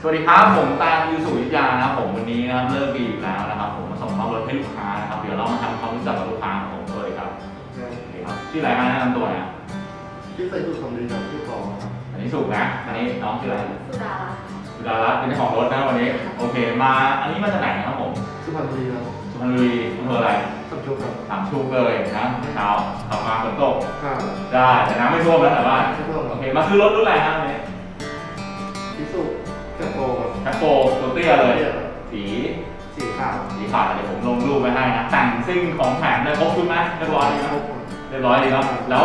สวัสดีครับ ผมตาลยูสุวิทยานะครับผมวันนี้นะครับเลิกปีอีกแล้วนะครับ ผมมาส่งมอบรถให้ลูกค้านะครับเดี๋ยวเรามาทำความรู้จักกับลูกค้าของผมด้วยครับโอเคครับชื่ออะไรฮะแนะนำตัวนะที่ใส่ตู้สำลีกับที่สองครับอันนี้สุกนะอันนี้น้องชื่ออะไรสุดาสุดารัตน์เป็นเจ้าของรถนะวันนี้โอเคมาอันนี้มาจากไหนครับผมสุพรรณบุรีครับสุพรรณบุรีอำเภออะไรสัมชุกครับถามชูเลยนะเช้าขับมาฝนตกข้าวได้แต่น้ำไม่ท่วมแล้วแต่บ้านที่สองคโอรับเคมาซื้อรถรุ่นอะไรครับวันนี้ที่สุ แคปโปครับแคปโปตัวเตี้ยเลย สีสีขาวสีขาวเดี๋ยวผมลงรูปไปให้นะแต่งซิ่งของแถมได้ครบชุดไหมเรียบร้อยดีคนะรบครับเรียบร้อยดีครับแล้ว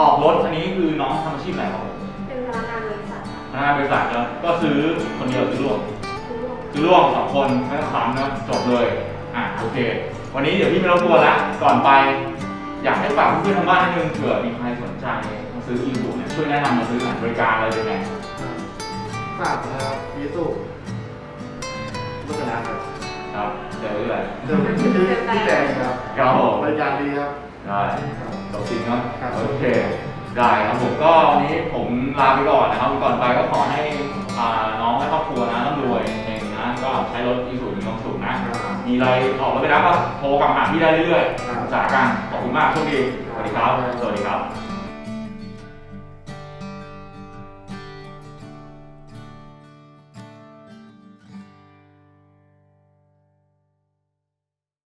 ออกรถอันนี้คือน้องทำอาชีพอะไรครับผมเป็นพนักงานบริษัทพนักงานบริษัทก็ก็ซื้อคนเดียวซื้อร่วมทุกโลกซื้อร่วมสองคนไม่ต้องขำนะจบเลยอะโอเค วันนี้เดี๋ยวพี่ไม่รบกวนละก่อนไป อยากให้ฝากเพื่อนๆทางบ้านนิดนึงเผื่อมีใครสนใจมาซื้ออีซูเนี่ยช่วยแนะนำมาซื้อหน่อยบริการอะไรเป็นไง ฝากนะครับที่สุรัตนาครับครับเจออะไรเจอที่ที่แดงครับครับผมบริการดีครับได้ครับตกจริงเนาะครับโอเค ได้ครับผมก็วันนี้ผมลาไปก่อนนะครับก่อนไปก็ขอให้อ่าน้องและครอบครัวนะร่ำรวยเองนะก็ใช้รถอีซูมีความสุขนะมีอะไรออกรถไปแล้วก็โทรกลับหาพี่ได้เรื่อยๆปรึกษากันขอบคุณมากโชคดีสวัสดีครับ สวัสดีครับ